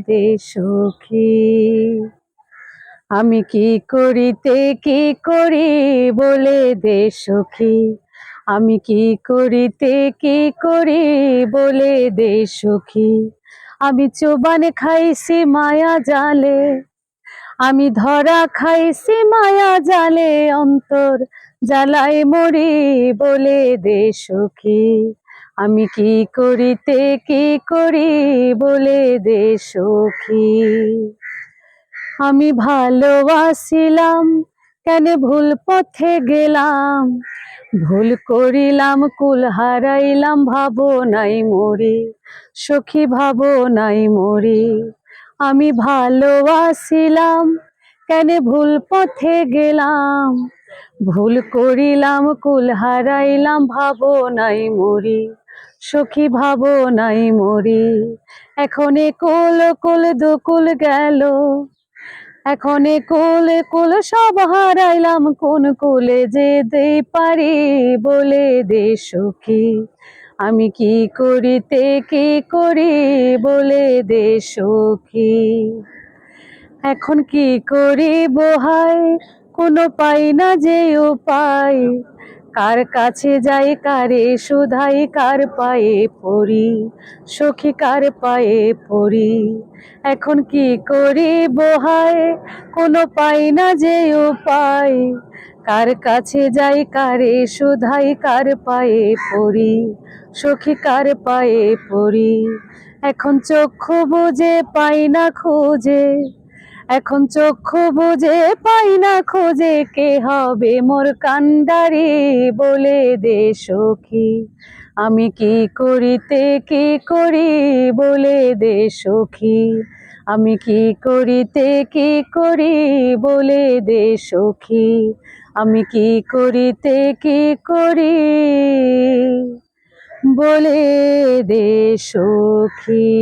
দে সখী আমি কি করিতে কি করি বলে দে সখী আমি কি করিতে কি করি বলে দে সখী আমি চোবান খাইছি মায়া জালে, আমি ধরা খাইছি মায়া জালে, অন্তর জ্বালায় মরি বলে দে সখী আমি কি করিতে, কি করি বলে দে সখী? আমি ভালোবাসিলাম, কেন ভুল পথে গেলাম? ভুল করিলাম, কুল হারাইলাম ভাবো নাই মরি। সখী ভাবো নাই মরি। আমি ভালোবাসিলাম, কেন ভুল পথে গেলাম? ভুল করিলাম, কুল হারাইলাম ভাবো নাই মরি। সখী ভাবো নাই মরি। এখনে কোল কোল দুকুল গেল। এখনে কোল কোল সব হারাইলাম। কোন কোলে যেতে পারি বলে দে সখী। আমি কি করিতে, কি করি বলে দে সখী। এখন কি করি বোহাই কোনো পাই না যে উপায়। কার কাছে যাই, কারে শুধাই, কার পায়ে পড়ি? সখী কার পায়ে পড়ি? এখন কি করি বোহাই কোনো পাই না যে উপায়। কার কাছে যাই, কারে শুধাই, কার পায়ে পড়ি? সখী কার পায়ে পড়ি? এখন চক্ষু বুঝে, পাই না খুঁজে। এখন চক্ষু বুঝে পাই না খোঁজে কে হবে মোর কান্ডারি বলে দে সখী। আমি কি করিতে কি করি বলে দে সখী। আমি কি করিতে কি করি বলে দে সখী। আমি কি করিতে কি করি বলে দে সখী।